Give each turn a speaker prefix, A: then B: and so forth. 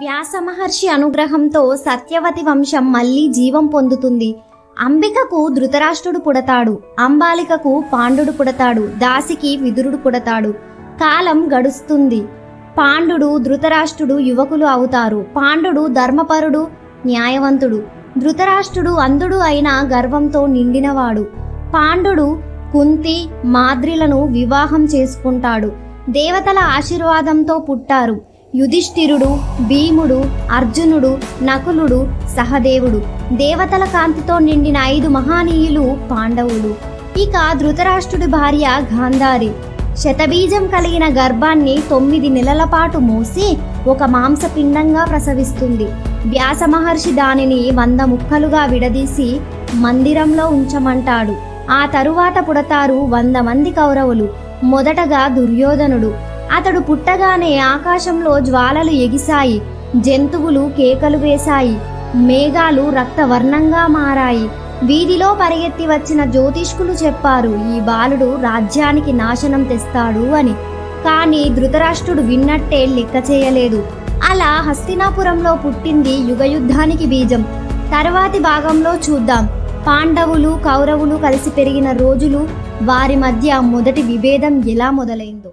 A: వ్యాస మహర్షి అనుగ్రహంతో సత్యవతి వంశం మళ్ళీ జీవం పొందుతుంది. అంబికకు ధృతరాష్ట్రుడు పుడతాడు. అంబాలికకు పాండుడు పుడతాడు. దాసికి విదురుడు పుడతాడు. కాలం గడుస్తుంది. పాండుడు ధృతరాష్ట్రుడు యువకులు అవుతారు. పాండుడు ధర్మపరుడు న్యాయవంతుడు. ధృతరాష్ట్రుడు అంధుడు అయిన గర్వంతో నిండినవాడు. పాండుడు కుంతి మాద్రిలను వివాహం చేసుకుంటాడు. దేవతల ఆశీర్వాదంతో పుట్టారు. యుధిష్ఠిరుడు భీముడు అర్జునుడు నకులుడు సహదేవుడు దేవతల కాంతితో నిండిన ఐదు మహానీయులు పాండవులు. ఇక ధృతరాష్ట్రుడి భార్య గాంధారి. శతబీజం కలిగిన గర్భాన్ని తొమ్మిది నెలల పాటు మోసి ఒక మాంసపిండంగా ప్రసవిస్తుంది. వ్యాస మహర్షి దానిని వంద ముక్కలుగా విడదీసి మందిరంలో ఉంచమంటాడు. ఆ తరువాత పుడతారు వంద మంది కౌరవులు. మొదటగా దుర్యోధనుడు అతడు పుట్టగానే ఆకాశంలో జ్వాలలు ఎగిశాయి జంతువులు కేకలు వేశాయి మేఘాలు రక్తవర్ణంగా మారాయి. వీధిలో పరిగెత్తి వచ్చిన జ్యోతిష్కులు చెప్పారు ఈ బాలుడు రాజ్యానికి నాశనం తెస్తాడు అని. కానీ ధృతరాష్ట్రుడు విన్నట్టే లెక్క చేయలేదు. అలా హస్తినాపురంలో పుట్టింది యుగయుద్ధానికి బీజం. తర్వాతి భాగంలో చూద్దాం. పాండవులు కౌరవులు కలిసి పెరిగిన రోజులు వారి మధ్య మొదటి విభేదం ఎలా మొదలైందో.